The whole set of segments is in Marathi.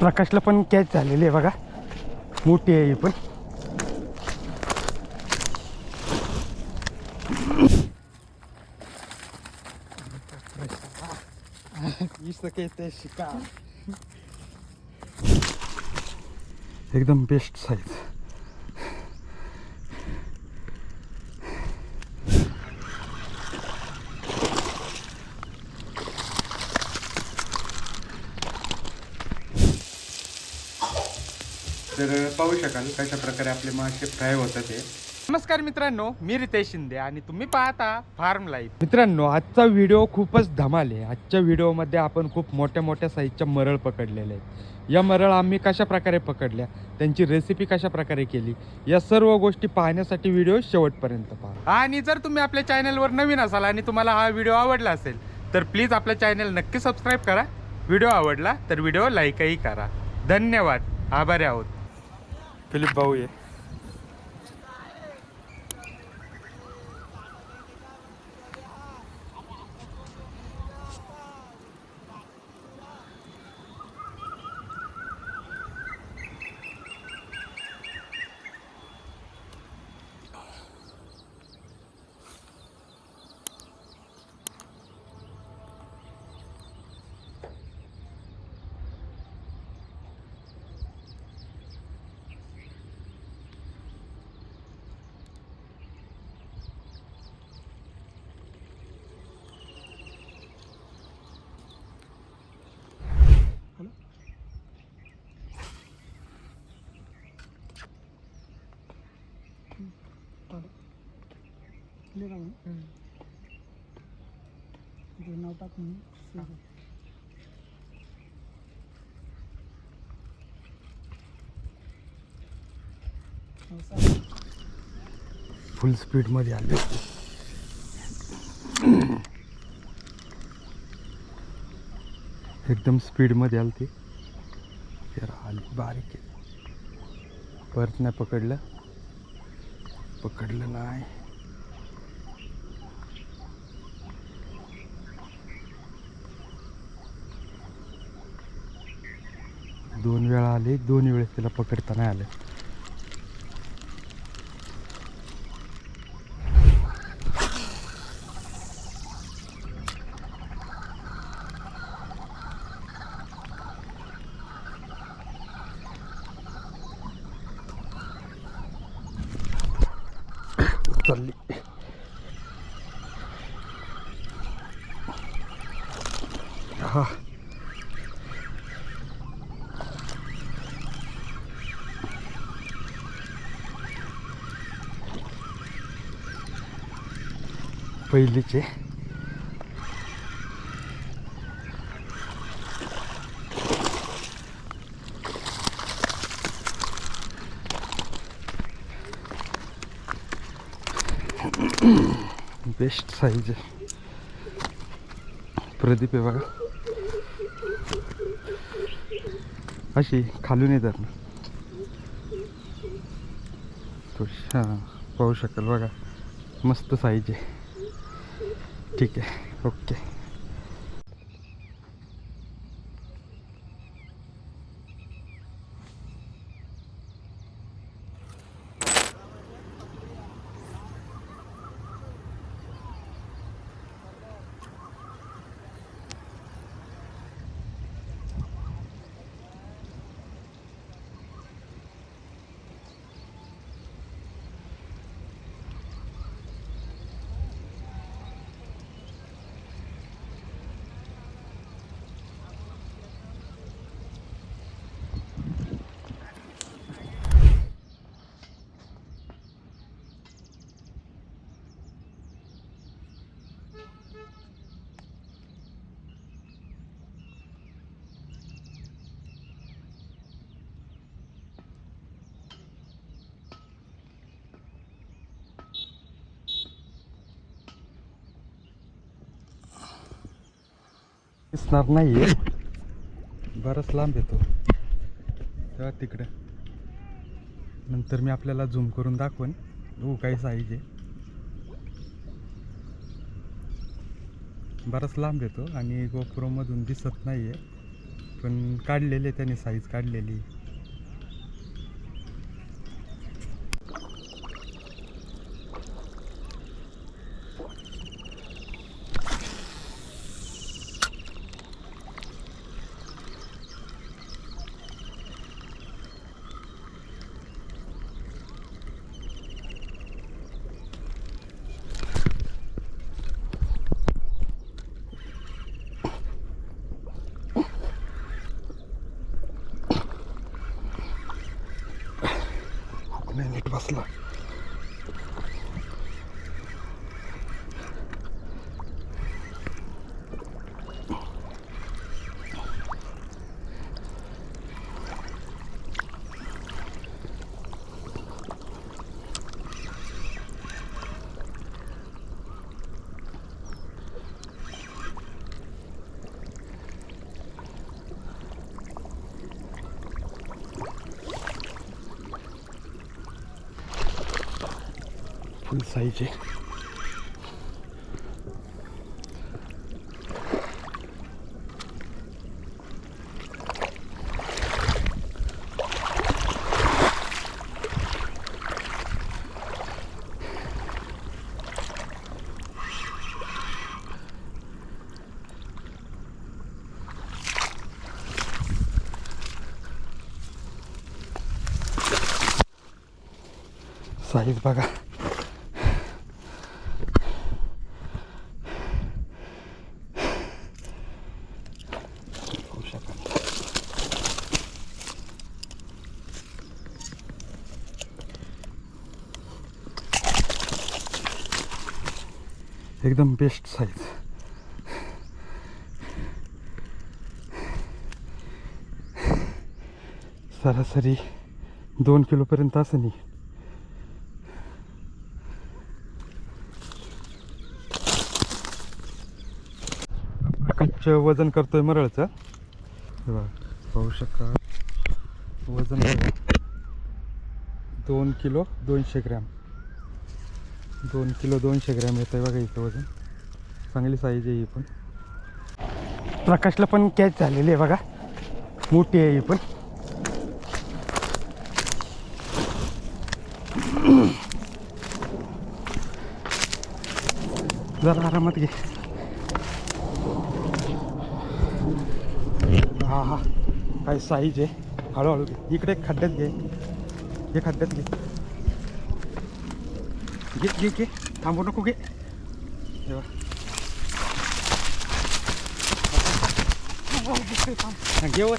प्रकाशला पण कॅच झालेली आहे बघा. मोठी आहे ही पण. एकदम बेस्ट साईज तर पाहू शकाल कशा प्रकारे आपले मासे फ्राय होतात ते नमस्कार मित्रांनो मी रितेश शिंदे आणि तुम्ही पाहता फार्म लाईफ. मित्रांनो आजचा व्हिडिओ खूपच धमाल आहे. आजच्या व्हिडिओमध्ये आपण खूप मोठ्या मोठ्या साईजच्या मरळ पकडलेल्या आहेत. या मरळ आम्ही कशा प्रकारे पकडल्या त्यांची रेसिपी कशा प्रकारे केली या सर्व गोष्टी पाहण्यासाठी व्हिडिओ शेवटपर्यंत पहा. आणि जर तुम्ही आपल्या चॅनलवर नवीन असाल आणि तुम्हाला हा व्हिडिओ आवडला असेल तर प्लीज आपल्या चॅनल नक्की सबस्क्राईब करा. व्हिडिओ आवडला तर व्हिडिओ लाईकही करा. धन्यवाद. आभारी आहोत. फिलिप भाऊ ये नाव टाकून फुल स्पीडमध्ये आले. एकदम स्पीडमध्ये आलं ते जरा आली बारीक आहे. परत नाही पकडलं. पकडलं नाही. दोन वेळा आले दोन वेळेस त्याला पकडता नाही आलं चालली हा पहिलीचे. बेस्ट साईज आहे. प्रदीप आहे बघा. अशी खालून येतात ना. थोडीशी हां पाहू शकाल बघा. मस्त साईज आहे. ठीक आहे. ओके. दिसणार नाही आहे बराच लांब येतो. तेव्हा तिकडे. नंतर मी आपल्याला झूम करून दाखवेन. हो काही साईज आहे. बराच लांब येतो आणि गोप्रोमधून दिसत नाही आहे पण काढलेले त्याने साईज काढलेली. फुल साईज आहे साईज एकदम बेस्ट साईज सरासरी दोन किलोपर्यंत असं नाही. आकाशचं वजन करतोय मरळचं. हे बघा पाहू शकता. वजन दोन किलो दोनशे ग्रॅम. दोन किलो दोनशे ग्रॅम येतं आहे बघा इथं वजन. चांगली साईज आहे ही पण. प्रकाशला पण कॅच झालेली आहे बघा. मोठी आहे ही पण. जरा आरामात घे. हा हा. काय साईज आहे? हळूहळू घे. इकडे खड्ड्यात घे. हे खड्ड्यात घे. घे घे घे. थांबू नको घे. हे बघ. हा, घे वर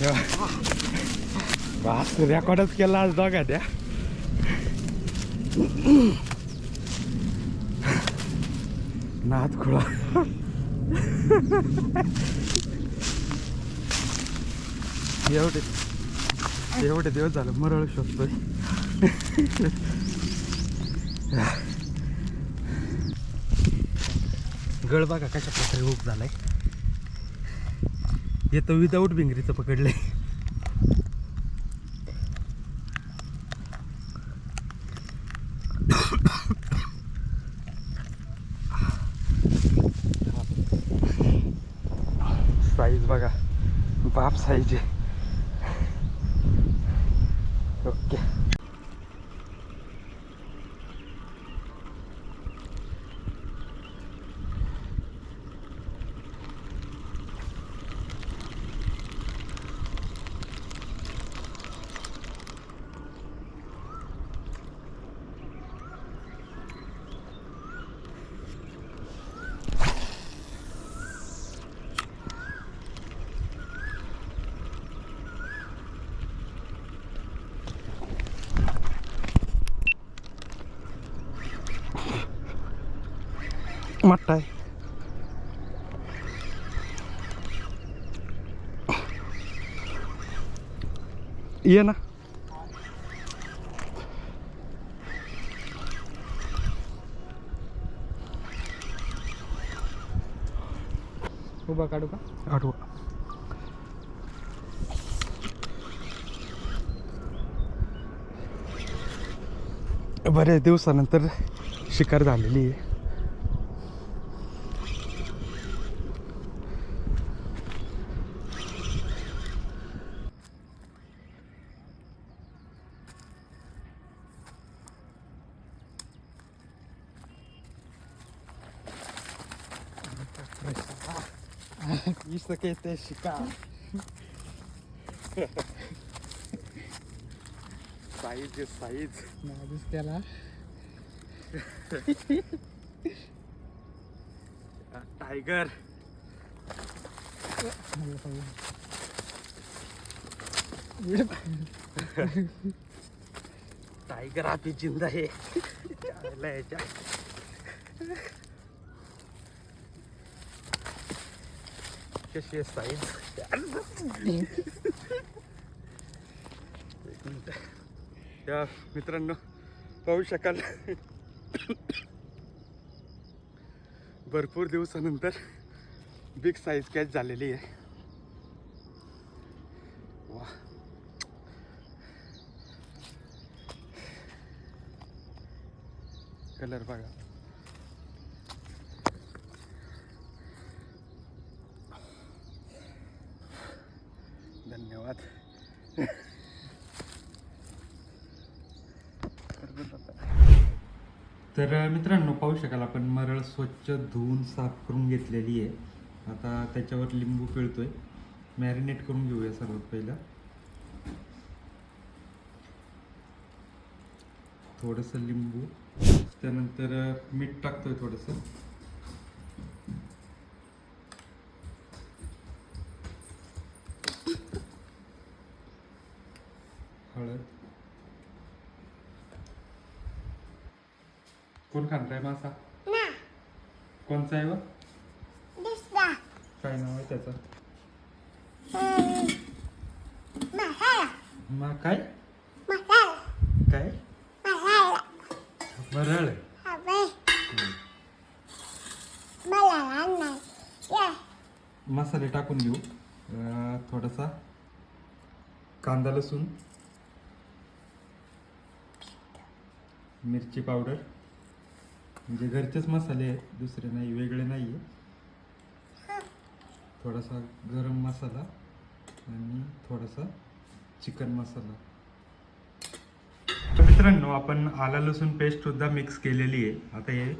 हे बघ. बास रेकॉर्डच केला आज दोघा त्या. नाद खुळा. एवढे एवढे दिवस झालं मरळ शोधतोय. गळ बघा कशा प्रकारे उप झालाय. येतं विदाऊट भिंगरीचं पकडलंय. साईज बघा. बाप साईज आहे. मट्टा आहे. ये ना. उभा काढू का? आठवा बऱ्याच दिवसानंतर शिकार झालेली आहे. Isso que é शिकार साईज आहे साईज नादच त्याला टायगर. टायगर आपली जिंदा आहे कशी आहे साईज एक मिनिट या मित्रांनो पाहू शकाल भरपूर दिवसानंतर बिग साईज कॅच झालेली आहे. वा. कलर बघा. तर मित्रांनो पाहू शकाल आपण मरळ स्वच्छ धुवून साफ करून घेतलेली आहे. आता त्याच्यावर लिंबू पिळतोय. मॅरिनेट करून घेऊया सर्वात पहिला. थोडंसं लिंबू त्यानंतर मीठ टाकतोय थोडंसं. कोण खाणार आहे मासा? कोणचा आहे व? काय नाव आहे त्याचं? मा काय? काय? मरळ. मसाले टाकून घेऊ. थोडासा कांदा लसूण मिरची पावडर. म्हणजे घरचेच मसाले आहेत दुसरे नाही वेगळे नाही आहे थोडासा गरम मसाला आणि थोडासा चिकन मसाला. मित्रांनो आपण आला लसूण पेस्ट सुद्धा मिक्स केलेली आहे. आता हे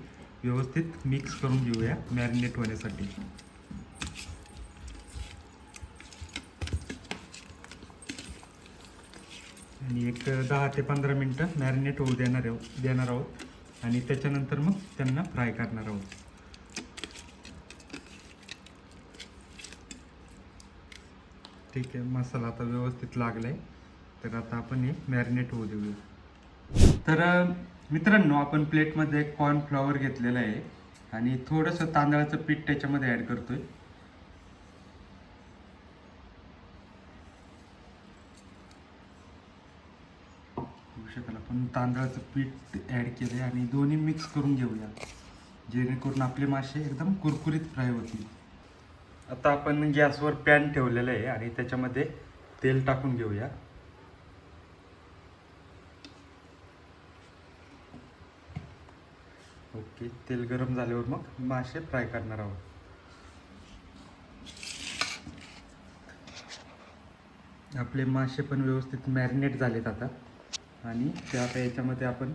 व्यवस्थित मिक्स करून घेऊया मॅरिनेट होण्यासाठी. आणि एक दहा ते पंधरा मिनटं मॅरिनेट होऊ देणार देणार आहोत. आणि त्याच्यानंतर मग त्यांना फ्राय करणार आहोत. ठीक आहे मसाला आता व्यवस्थित लागलाय. तर आता आपण हे मॅरिनेट होऊ देऊया. तर मित्रांनो आपण प्लेटमध्ये कॉर्नफ्लॉवर घेतलेलं आहे. आणि थोडंसं तांदळाचं पीठ त्याच्यामध्ये ॲड करतोय. आहे शकाल आपण तांदळाचं पीठ ॲड केलं आहे आणि दोन्ही मिक्स करून घेऊया. जेणेकरून आपले मासे एकदम कुरकुरीत फ्राय होतील. आता आपण गॅसवर पॅन ठेवलेलं आहे आणि त्याच्यामध्ये तेल टाकून घेऊया. ओके तेल गरम झाल्यावर मग मासे फ्राय करणार आहोत. आपले मासे पण व्यवस्थित मॅरिनेट झालेत आता. आणि ते आता याच्यामध्ये आपण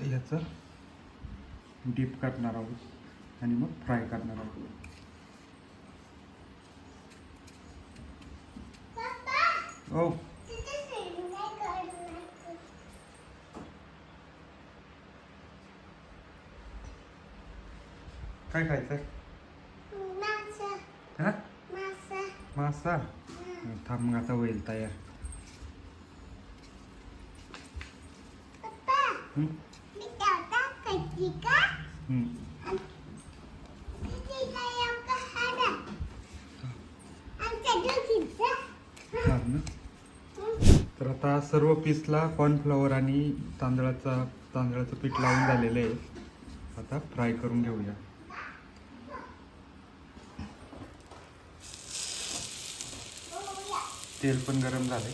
ह्याचं डीप करणार आहोत आणि मग फ्राय करणार आहोत. ओ काय खायचं मासा. थांब आता होईल तयार हं? हं. चालेल ना? तर आता सर्व पीसला कॉर्नफ्लॉवर आणि तांदळाचा तांदळाचं पीठ लावून झालेलं आहे. आता फ्राय करून घेऊया. तेल पण गरम झालंय.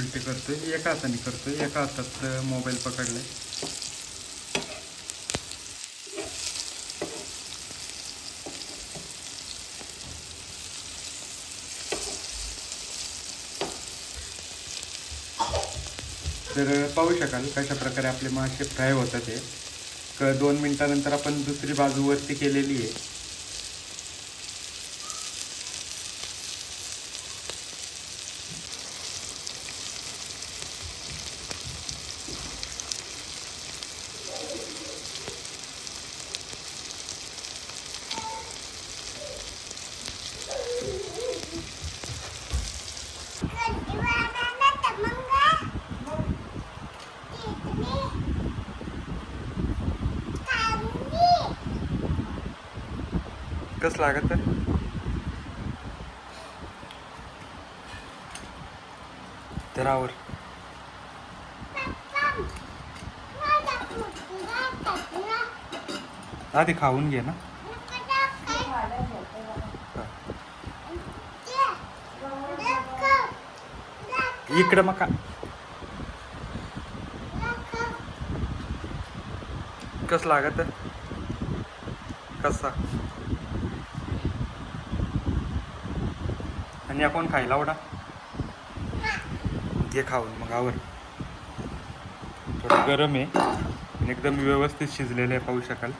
उलटे करतोय एका हाताने करतोय एका हातात मोबाईल पकडलाय. तर पाहू शकाल कशा प्रकारे आपले मासे फ्राय होतात ते क दोन मिनटानंतर आपण दुसरी बाजू वरती केलेली आहे. कस लागत तरावर आधी खाऊन घे ना. इकडं मग कस लागत कसा? आणि आपण खायला आवडा. घे खाऊन मग आवर. थोडं गरम आहे. आणि एकदम व्यवस्थित शिजलेलं आहे पाहू शकाल.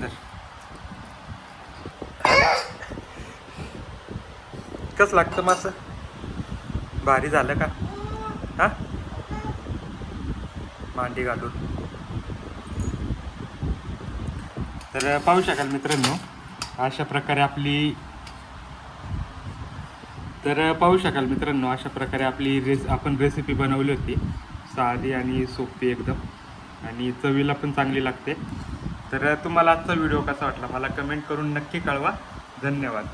धर. कस लागतं मासं भारी झालं का? हा? मांडी घालून. तर पाहू शकाल मित्रांनो अशा प्रकारे आपली तर पाहू शकाल मित्रांनो अशा प्रकारे आपली रेस आपण रेसिपी बनवली होती. साधी आणि सोपी एकदम. आणि चवीला पण चांगली लागते. तर तुम्हाला आजचा व्हिडिओ कसा वाटला? मला कमेंट करून नक्की कळवा. धन्यवाद.